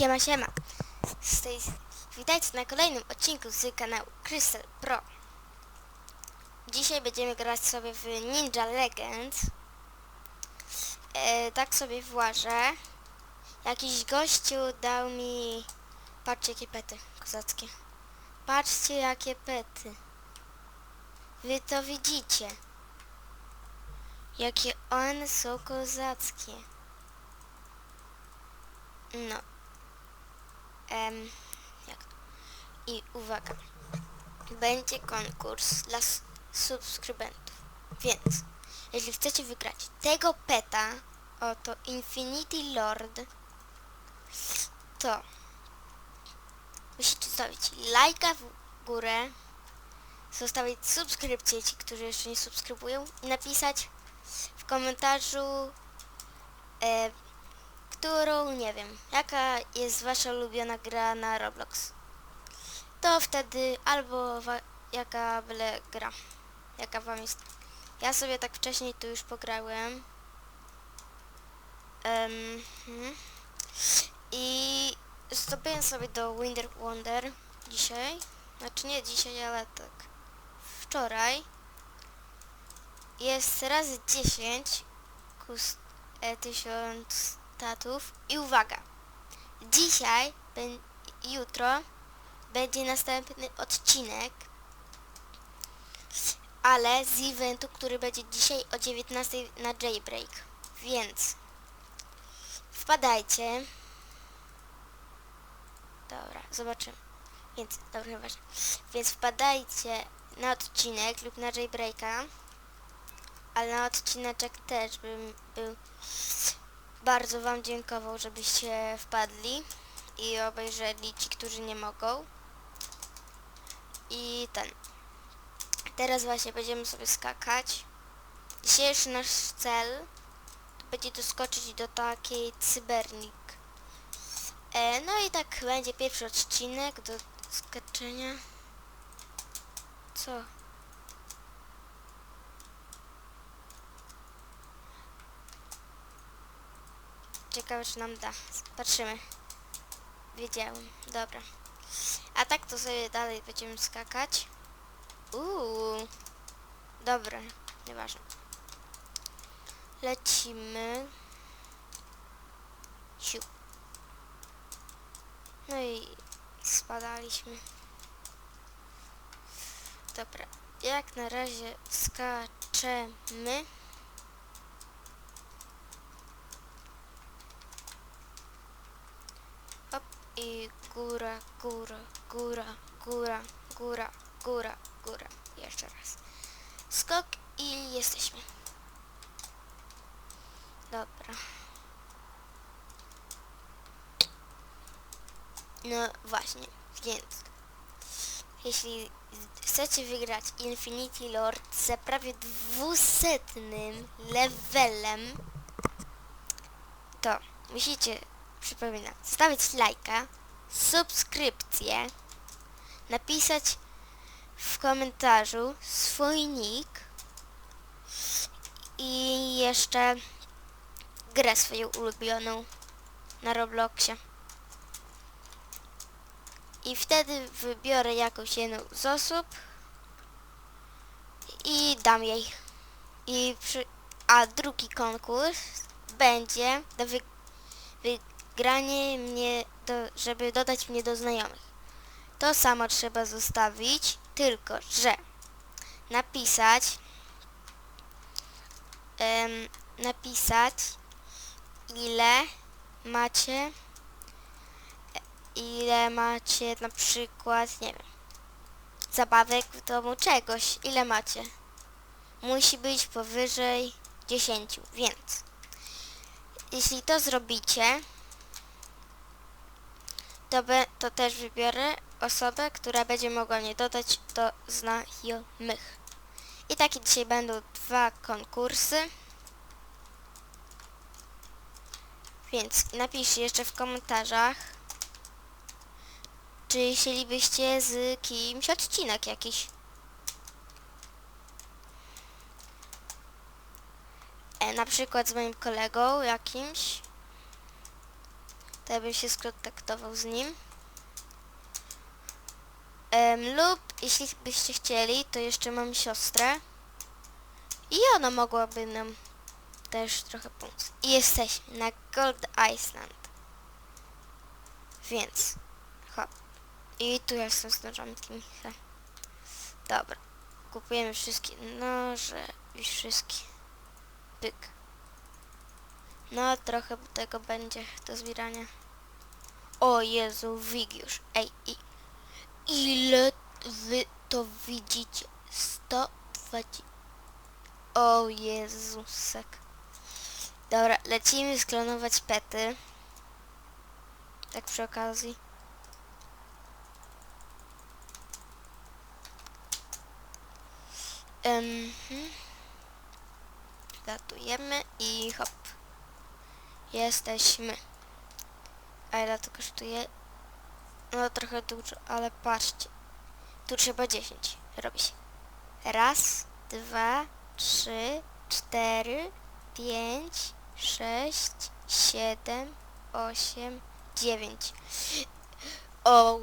Siema, siema. Z tej... Witajcie na kolejnym odcinku z kanału Crystal Pro. Dzisiaj będziemy grać sobie w Ninja Legends. E, tak sobie włażę. Jakiś gościu dał mi... Patrzcie jakie pety kozackie. Patrzcie jakie pety. Wy to widzicie. Jakie one są kozackie. No. Em, jak? I uwaga. Będzie konkurs dla subskrybentów. Więc, jeśli chcecie wygrać tego peta, oto Infinity Lord, to musicie zostawić lajka w górę, zostawić subskrypcję, ci, którzy jeszcze nie subskrybują, napisać w komentarzu którą, nie wiem, jaka jest wasza ulubiona gra na Roblox. To wtedy albo jaka byle gra, jaka wam jest. Ja sobie tak wcześniej tu już pograłem. Em, mhm. I zdobyłem sobie do Winter Wonder dzisiaj. Znaczy nie dzisiaj, ale tak wczoraj. Jest razy 10 kus, e, 1000 statów. I uwaga, dzisiaj, jutro będzie następny odcinek, ale z eventu, który będzie dzisiaj o 19 na Jailbreak. Więc wpadajcie. Dobra, zobaczymy. Więc, dobra, nieważne. Więc wpadajcie na odcinek lub na Jailbreaka. Ale na odcineczek też bym był bardzo Wam dziękował, żebyście wpadli i obejrzeli ci, którzy nie mogą. I ten. Teraz właśnie będziemy sobie skakać. Dzisiejszy nasz cel to będzie doskoczyć do takiej cybernik. E, no i tak będzie pierwszy odcinek do skaczenia. Co? Ciekawe, czy nam da. Patrzymy. Wiedziałem. Dobra. A tak to sobie dalej będziemy skakać. Uuu. Dobra. Nieważne. Lecimy. Siu. No i spadaliśmy. Dobra. Jak na razie skaczemy. Hop i góra, góra, góra, góra, góra, góra, góra. Jeszcze raz. Skok i jesteśmy. Dobra. No właśnie, więc jeśli chcecie wygrać Infinity Lord za prawie dwusetnym levelem, to musicie przypominam, zostawić lajka, subskrypcję, napisać w komentarzu swój nick i jeszcze grę swoją ulubioną na Robloxie. I wtedy wybiorę jakąś jedną z osób i dam jej. I przy, a drugi konkurs będzie do wy, wygranie mnie, do, żeby dodać mnie do znajomych. To samo trzeba zostawić, tylko że napisać em, napisać ile macie ile macie na przykład, nie wiem, zabawek w domu czegoś, ile macie. Musi być powyżej 10, więc jeśli to zrobicie, to, be, to też wybiorę osobę, która będzie mogła mnie dodać do znajomych. I takie dzisiaj będą dwa konkursy. Więc napiszcie jeszcze w komentarzach, czy chcielibyście z kimś odcinek jakiś. E, na przykład z moim kolegą jakimś. To ja bym się skontaktował z nim. Em, lub jeśli byście chcieli, to jeszcze mam siostrę. I ona mogłaby nam też trochę pomóc. I jesteśmy na Gold Island. Więc, hop. I tu jestem z nożami. Dobra. Kupujemy wszystkie noże i wszystkie. Pyk. No, trochę tego będzie do zbierania. O Jezu, Wigiusz. Ej, i ile wy to widzicie? 120. O Jezusek. Dobra, lecimy sklonować pety. Tak przy okazji. Mhm. Datujemy i hop. Jesteśmy. A ile to kosztuje? No trochę dużo, ale patrzcie. Tu trzeba 10. Robi się. Raz, dwa, trzy, cztery, pięć, sześć, siedem, osiem, dziewięć. O,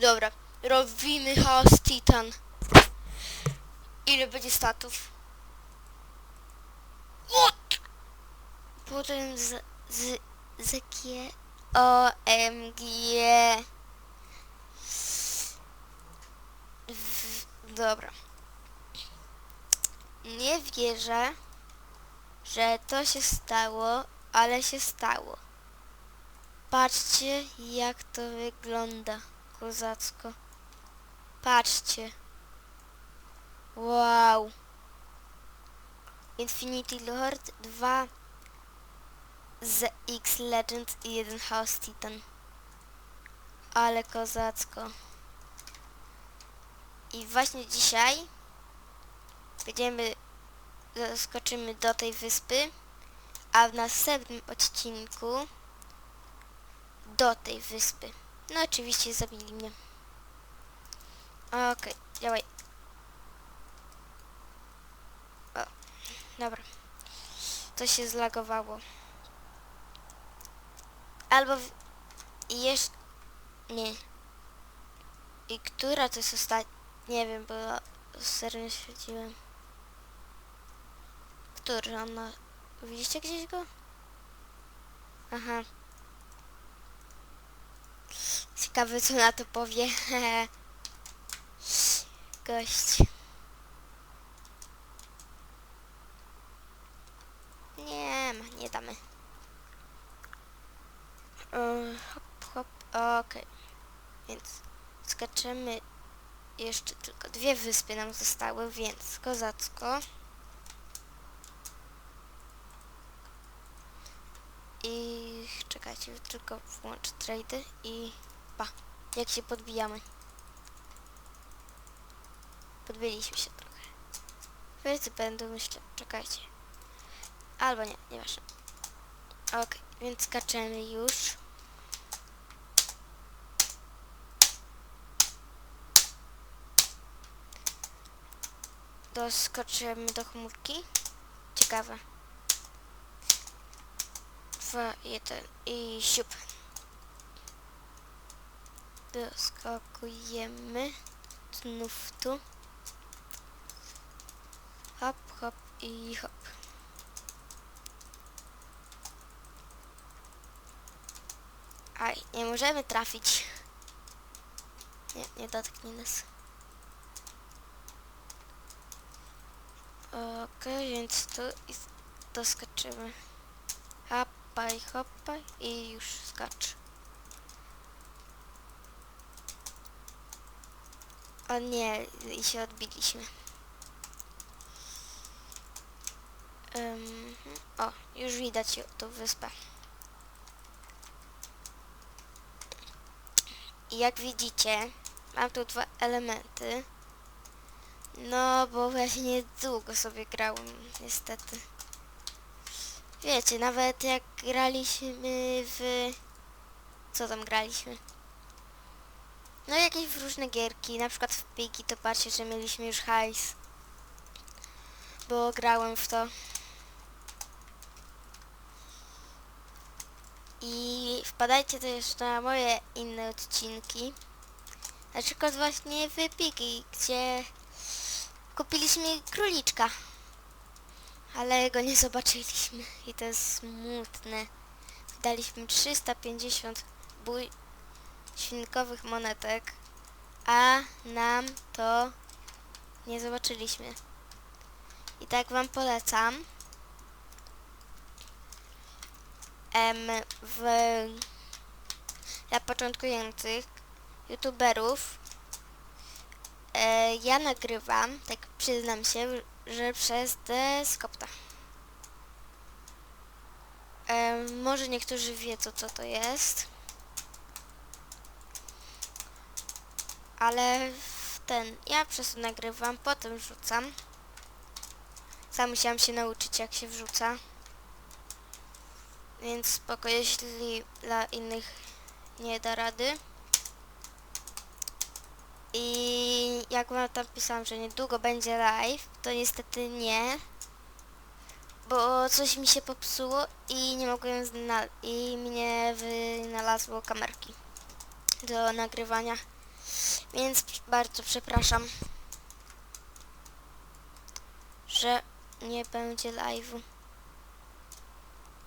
dobra. Robimy chaos Titan. Ile będzie statów? What? Potem z, z, z G, O, M, G. W, dobra. Nie wierzę, że to się stało, ale się stało. Patrzcie, jak to wygląda kozacko. Patrzcie. Wow. Infinity Lord 2 z X Legend i jeden Chaos Titan. Ale kozacko. I właśnie dzisiaj będziemy skoczymy do tej wyspy, a w następnym odcinku do tej wyspy. No oczywiście zabili mnie. Okej, działaj. O, dobra. To się zlagowało. Albo w... jeszcze... Nie. I która to jest ostatnia? Nie wiem, bo serio nie śledziłem. Który on ma... Widzicie gdzieś go? Aha. Ciekawe co na to powie. Gość. Nie ma, nie damy. Hop, hop, okej. Więc skaczemy jeszcze tylko dwie wyspy nam zostały, więc kozacko. I czekajcie, tylko włączę trady i pa, jak się podbijamy. Podbiliśmy się trochę. Wszyscy będą, myślę, czekajcie. Albo nie, nieważne. Ok, więc skaczemy już. Doskoczymy do chmurki. Ciekawe. Dwa, jeden i siup. Doskakujemy. Znów tu. Hop, hop i hop. Aj, nie możemy trafić. Nie, nie dotknie nas. Okej, więc tu doskoczymy. Hopaj, hopaj i już skacz. O nie, i się odbiliśmy. Ym, o, już widać tą wyspę. I jak widzicie, mam tu dwa elementy. No, bo właśnie długo sobie grałem, niestety. Wiecie, nawet jak graliśmy w... Co tam graliśmy? No jakieś w różne gierki, na przykład w Piki, to patrzcie, że mieliśmy już hajs. Bo grałem w to. I wpadajcie też na moje inne odcinki. Na przykład właśnie wypiki, gdzie kupiliśmy króliczka. Ale go nie zobaczyliśmy i to jest smutne. Daliśmy 350 bój świnkowych monetek, a nam to nie zobaczyliśmy. I tak wam polecam. Em, w, dla początkujących youtuberów e, ja nagrywam, tak przyznam się, że przez Deskopta. E, może niektórzy wiedzą co to jest. Ale ten, ja przez to nagrywam, potem wrzucam. Sam musiałam się nauczyć jak się wrzuca. Więc spoko, jeśli dla innych nie da rady. I jak wam tam pisałam, że niedługo będzie live, to niestety nie. Bo coś mi się popsuło i nie mogłem zna- i mi nie wynalazło kamerki do nagrywania. Więc bardzo przepraszam, że nie będzie live'u.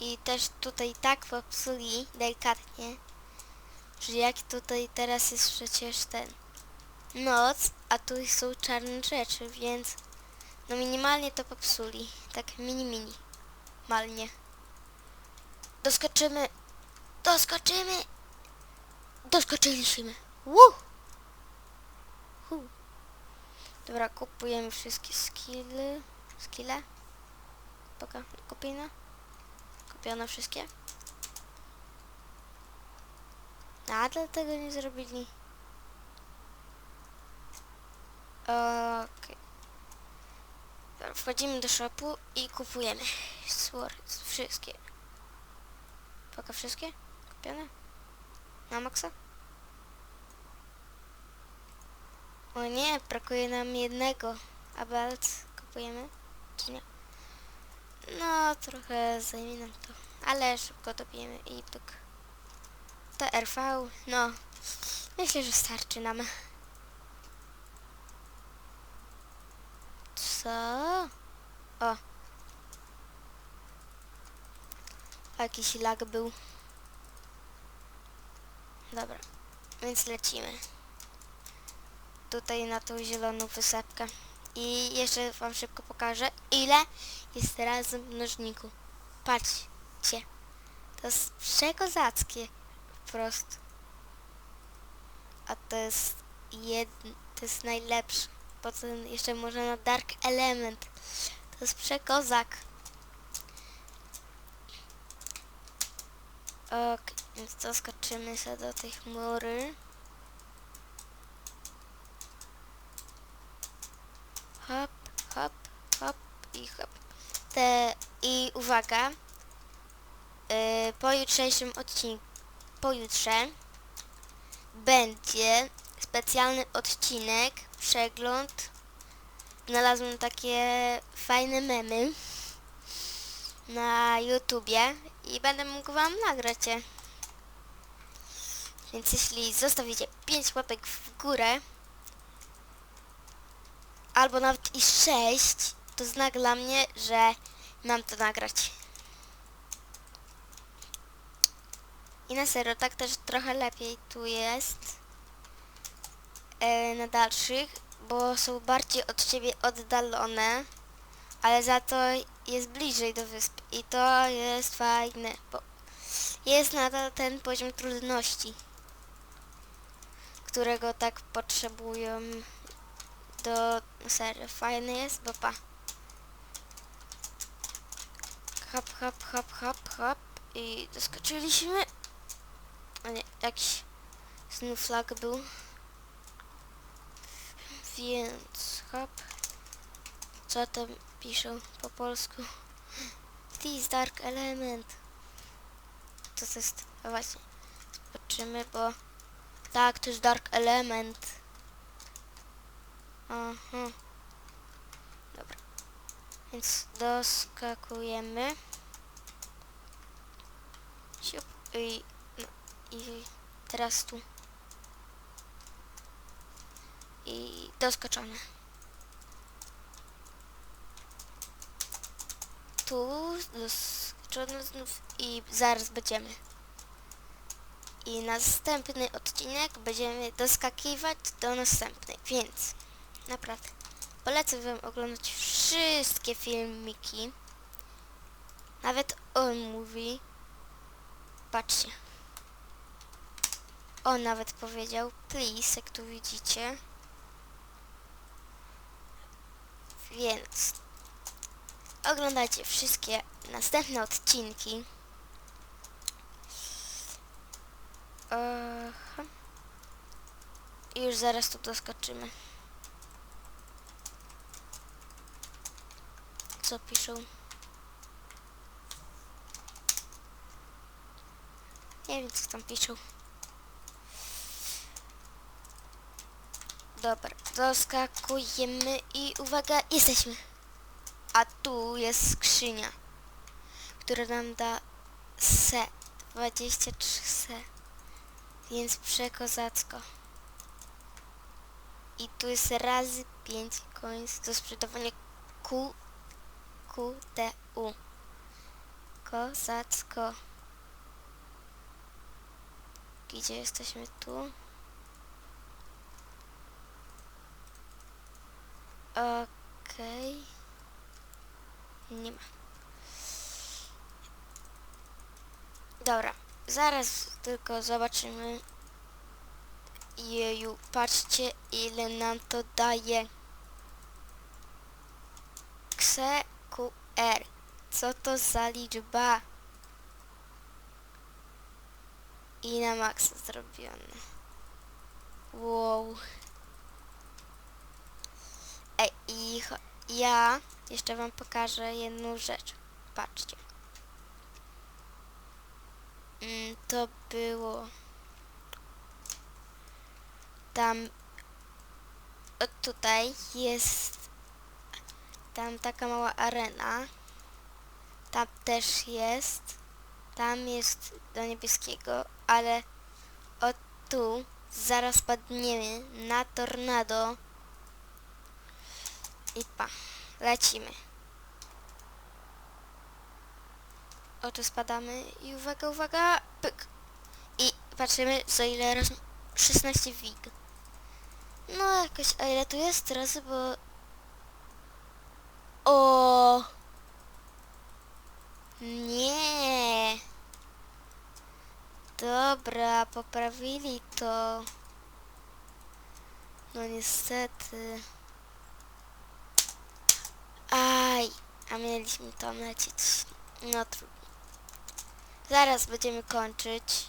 I też tutaj tak popsuli delikatnie, że jak tutaj teraz jest przecież ten noc, a tu są czarne rzeczy, więc no minimalnie to popsuli. Tak mini mini. Malnie. Doskoczymy. Doskoczymy. Doskoczyliśmy. Woo! Dobra, kupujemy wszystkie skilly. Skille. Poka, kupione. Kupione wszystkie. Nadal tego nie zrobili. Dobra, Wchodzimy do shopu i kupujemy. Swords, wszystkie. Poka wszystkie? Kupione? Na maksa? O nie, brakuje nam jednego. A belt kupujemy? Czy nie? No, trochę zajmie nam to. Ale szybko dobijemy i pyk. TRV, no. Myślę, że starczy nam. Co? O. Jakiś lag był. Dobra, więc lecimy. Tutaj na tą zieloną wysepkę. I jeszcze wam szybko pokażę, ile jest razem w mnożniku. Patrzcie. To jest przekozackie. Po prostu. A to jest jedno, to jest najlepsze. Potem jeszcze może na Dark Element. To jest przekozak. Ok, więc doskoczymy sobie do tej chmury. Hop, hop, hop i hop. Te, I uwaga, yy, po jutrzejszym odcinku, pojutrze będzie specjalny odcinek, przegląd. Znalazłem takie fajne memy na YouTubie i będę mógł wam nagrać je. Więc jeśli zostawicie 5 łapek w górę, albo nawet i 6, to znak dla mnie, że mam to nagrać. I na serio, tak też trochę lepiej tu jest na dalszych, bo są bardziej od ciebie oddalone, ale za to jest bliżej do wysp i to jest fajne, bo jest nadal ten poziom trudności, którego tak potrzebują do serio. Fajny jest, bo pa. Hop, hop, hop, hop, hop i doskoczyliśmy. Nie, jakiś znów był. Więc hop. Co tam piszą po polsku? This Dark Element. To jest? A właśnie. Zobaczymy, bo... Tak, to jest Dark Element. Aha. Dobra. Więc doskakujemy. Siup. I, no, i teraz tu. I doskoczone. Tu doskoczone znów i zaraz będziemy. I następny odcinek będziemy doskakiwać do następnej, więc naprawdę polecam wam oglądać wszystkie filmiki. Nawet on mówi. Patrzcie. On nawet powiedział, please, jak tu widzicie. Więc oglądajcie wszystkie następne odcinki. Aha. I już zaraz tu doskoczymy. Co piszą? Nie wiem co tam piszą. Dobra, doskakujemy i uwaga, jesteśmy. A tu jest skrzynia, która nam da se, 23 se. Więc przekozacko. I tu jest razy 5 coins do sprzedawania Q, Q, T, U. Kozacko. Gdzie jesteśmy tu? Okej. Nie ma. Dobra, zaraz tylko zobaczymy. Jeju, patrzcie ile nam to daje. XQR. Co to za liczba? I na maksa zrobione. Wow. Ej, i ja jeszcze wam pokażę jedną rzecz. Patrzcie. Mm, to było tam tutaj jest tam taka mała arena tam też jest tam jest do niebieskiego ale o tu zaraz padniemy na tornado i pa lecimy o tu spadamy i uwaga, uwaga, pyk. I patrzymy za ile raz 16 wig. No jakoś, a ile tu jest teraz, bo... O! Nie! Dobra, poprawili to. No niestety. Aj, a mieliśmy tam lecieć. No trudno. Zaraz będziemy kończyć.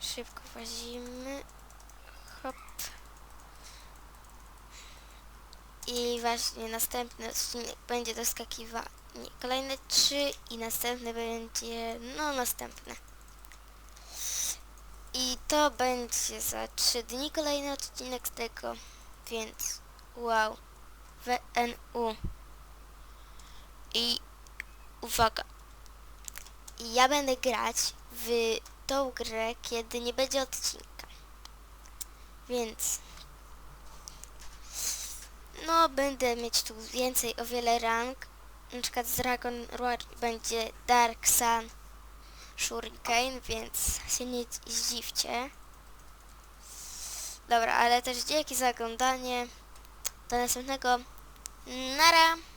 Szybko włazimy. Hop. I właśnie następny odcinek będzie doskakiwanie. Kolejne trzy i następny będzie, no następne. I to będzie za trzy dni kolejny odcinek z tego, więc wow. WNU. I uwaga. Ja będę grać w tą grę, kiedy nie będzie odcinka. Więc no będę mieć tu więcej o wiele rank. Na przykład z Dragon Roar będzie Dark Sun Shuriken, więc się nie zdziwcie. Dobra, ale też dzięki za oglądanie. Do następnego. Nara!